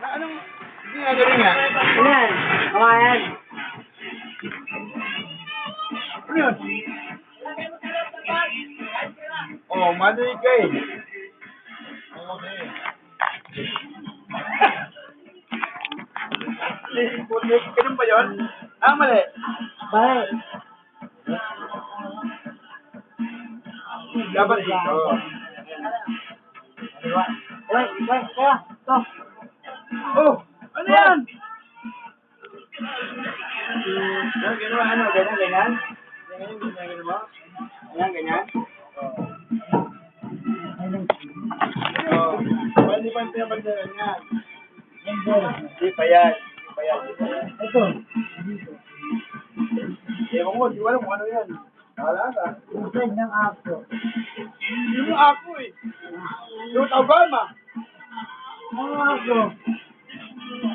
Anong ginagawa niya? Ano yan? Kawayan. Ano yun? Oh, mali ka eh. Eh. Ganun ba yun? Ah, mali. Bakit? Dapat dito. Wait, wait, kaya. Ito. Oh! Ano yan? Ano, ginawa, ano, ganyan, ganyan? Ganyan, ganyan, ganyan mo? Ganyan, ganyan? Oh. Pwede pa yung pinapandaran. Hindi yan. Hindi pa yan. Hindi pa yan. Ito. Ewan ko, di ko alam kung ano yan. Wala ka. Inside ng aso. Yung ako eh. Yung Obama. Ang aso.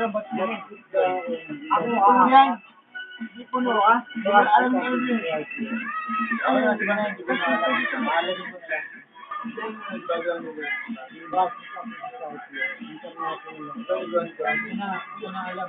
Wala ba't yan? Ako, Ano yan? Hindi puno ka? Di ba alam niyo yun? Ako na, di ba na, di ba na alam? Alam mo na. Nagbago ano ba? Ito yung doon ko. Ano na, ano na alam?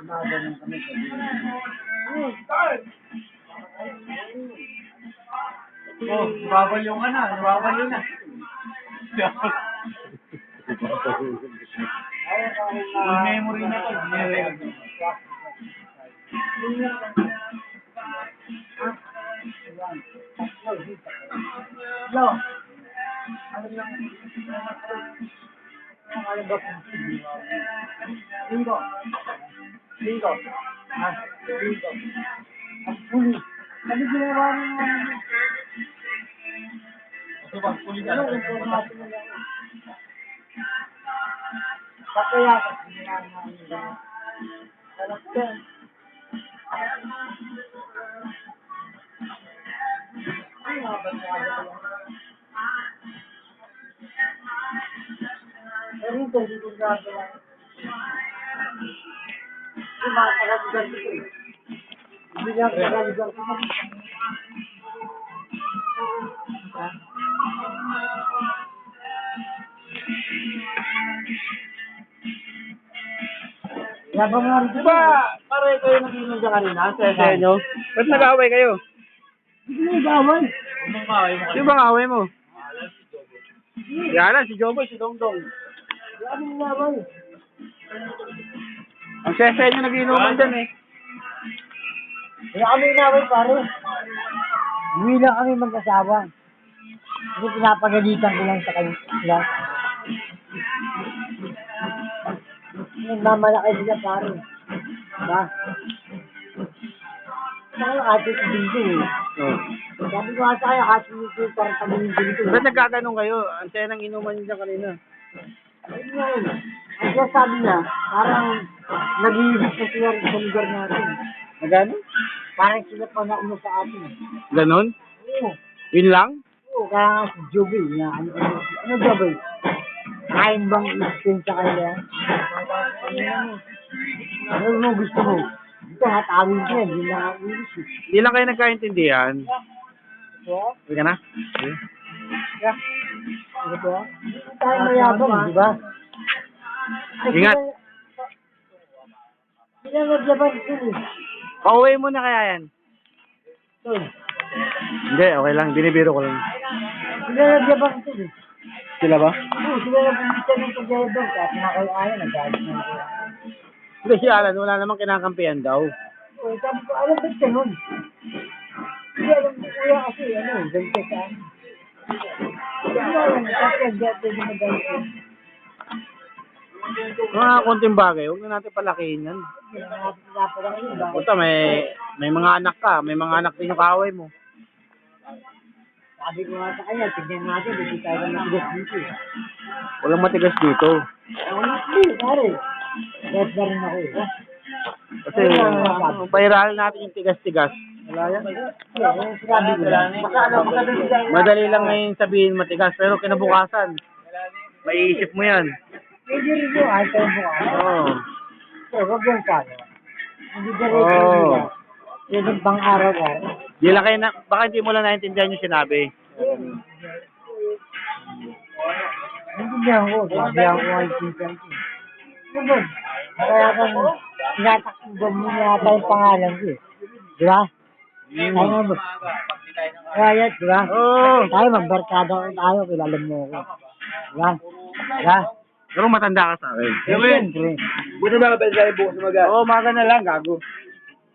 alam mo na? Pag in-order ka ang bag, sa artist na Mandanin, si artist na Dito! Magaling kami sa Hmm, saan? Oh, nababaliw ka na, nababaliw na. Full memory na to, nire-record. Lo, ano lang, ang alam ba kung Linggo. Linggo. Ha? Linggo. Ang puli. Ano ginawa mo naman? Ito ba, puli ka Ano na. information mo lang? Kaya kasi ginawa namin yan. Ba niya hindi ko. Hindi nga rin ba, pare kayo nag-inom ka kanina sa essay nyo? Ba't nag-away kayo? Hindi mo? Sino bang away mo? Yan si Joboy, si Dongdong. Wala mo gawin. Ang sese nyo nag-inuman dyan eh. Kaya kami gawin pare. Uwi lang kami mag-asawa. Kasi pinapagalitan ko lang sa kanila. Nagmamalaki sila pare. Diba? Saka yung ate ko dito eh. Oh. Sabi ko ata kaya ko dito para pagawin dito. Ba't nagkaganon kayo? Ang saya ng inuman nyo dyan kanina. Ayun nga yun. Siya sabi niya, parang nag-iibig na sila sa lugar natin. Nagano? Parang sila pa nauna sa atin. Ganon? Oo. Yun lang? Oo, kaya nga si Joby, na ano, ano, ano Joby? Kain bang i-spend sa kanila? Ano mo gusto mo? Dito, hatawin ko yan, hindi na eh. Hindi lang kayo nagkaintindihan. Sige ka na? yeah. Ano ba? Tayo mayabang, di ba? Ingat. sila- Sila naglaban ko eh. Pauwi mo na kaya yan? Tol. Hindi, okay lang. Binibiro ko lang. Sila naglaban ko eh. Sila ba? Oo, sila nagpapita ng pagdadong. Kahit na kayo ayaw, nagalit na ako. Hindi, si Alan, wala namang kinakampihan daw. Oo, sabi ko, alam ba't ganun? Hindi, alam ko kuya kasi, ano, ganito sa amin. Hindi alam, kasi ang dati na magalit. Mga konting bagay, huwag na natin palakihin yan. Punta, may, may mga anak ka. May mga anak din yung kaaway mo. Sabi ko nga sa kanya, tignan natin, hindi tayo matigas dito. eh. Walang matigas dito. Ako na, hindi, pare. Kahit na rin ako eh. Kasi, pairalin natin yung tigas-tigas. Wala yan. Ano. Madali lang ngayon sabihin matigas, pero kinabukasan, maiisip mo yan. Rin yung ay tayo mo. Oo. So, wag yung kano. Hindi ka rin Oo. oh. Pwede pang araw ka. Di lang kayo na, baka hindi mo lang naintindihan yung sinabi. Ko. Sabi ako ay pinsan ko. Ano ba? Kaya kang tinatakbo mo yata yung pangalan ko eh. Di ba? Tayo nga ba? Kaya, di ba? Oo. Tayo magbarkada ko tayo, kilala mo ako. Di ba? Di ba? Pero matanda ka sa akin. Siyempre. Buti ba kapag tayo bukas umaga? Oo, umaga na lang, gago.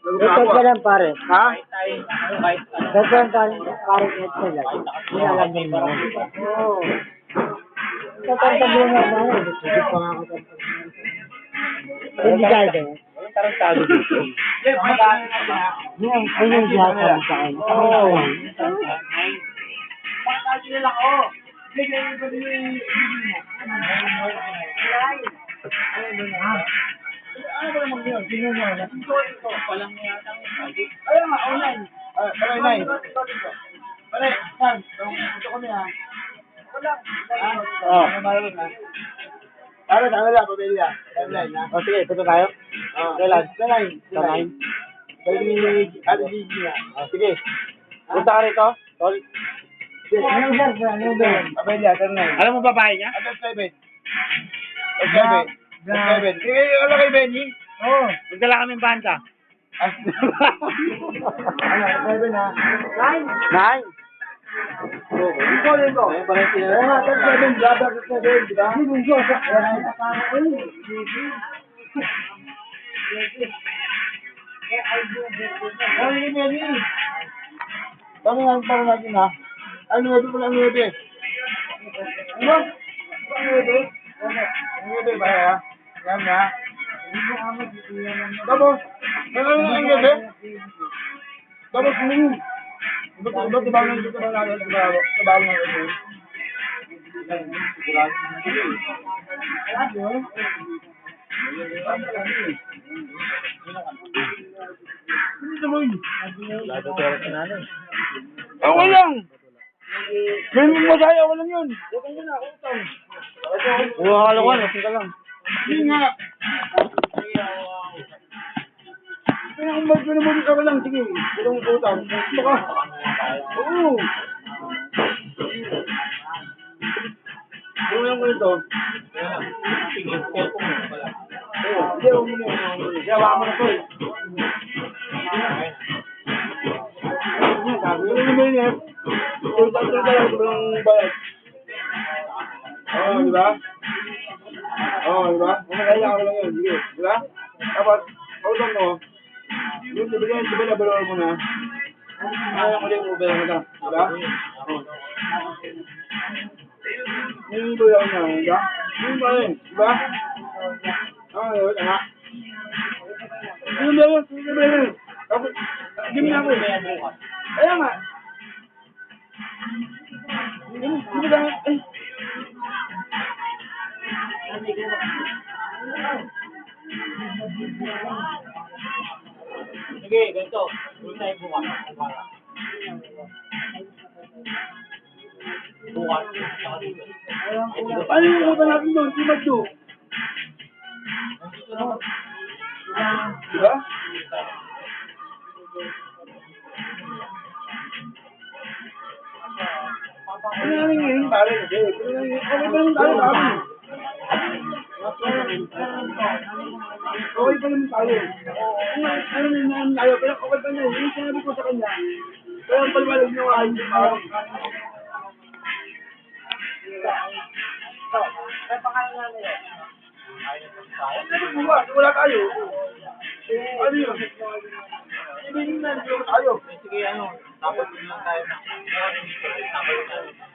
Ito ka lang pare. Ha? Ito lang pare, pare ito lang. Hindi alam mo naman. Oo. Tatantag lang nga ba? Hindi pa nga ako tatantag. Hindi dahil ba? Tarantado dito. Yan, ayun yung sa akin. Oo. Ayun nga, online. Ah, Palay, Nay. Palay, San, ito kami ha. Mayroon ha? Para sa kanila, pamilya. Timeline ha? O sige, punta tayo. Oo. Kailan? Sa line. Sa line? Balik ni Ate Gigi ha. O sige. Punta ka rito, tol. Ano sir? Ano ba? Pamilya, timeline. Alam mo babae niya? Ang seven. Ang seven. Ang seven. Sige, ano kay Benny? Oo. Magdala kami banda. As- Ano, seven ha? Nine. Nine. Ito rin ko. Ayun pala sila. Ayun nga, ang seven, brother ko seven, di ba? Hindi mo siya. Yan ang para ko yun. Ano yun, Benny? Paano nga para natin ha? Ano nuwebe pala ang nuwebe? Ano? Ang nuwebe? Ang nuwebe ba ha? Yan ha? Tapos, ano ang nuwebe? Tapos, ano? Ba't ba't iba nga dito ba natin? Iba iba nga ito. Okay lang. Ganun mo tayo, ako lang yun. Oo, akala ko, lasing ka lang. Hindi nga. Kaya kung mag mo ka lang, sige. Itong utang. Baka. Oo. Ano lang ko ito? Oo, Hindi, huwag mo na. huwag mo na. Kaya baka mo na to eh. Ano yung minute? Utang ko tayo, sobrang bayad. Oo, di ba? Oo, di ba? Kung nakaya lang yun, sige. Di ba? Tapos, utang mo, yung sabihin, sabihin na balawal mo na. Kaya ko din ubel mo na. Di ba? Oo. Yung ibo lang na, di ba? Yung ba yun, di ba? Oo, yun, tama. Yung ba yun, yung ba yun? Tapos, game na ako. Kaya nga. Ba eh. Sige, ganito. Tayo bukas. Bukas. Ano yung iba natin doon? Si Magdo. Di Okay pa naman tayo. Ano, na naman tayo, pero okay pa na yun. Yung sinabi ko sa kanya, kaya ang paliwanag niyo ayos pa. May pangalan na. Ano mo ba? Wala tayo. Ano yun? Ibigin na tayo. Sige, ano, dapat yun tayo. Dapat yun tayo.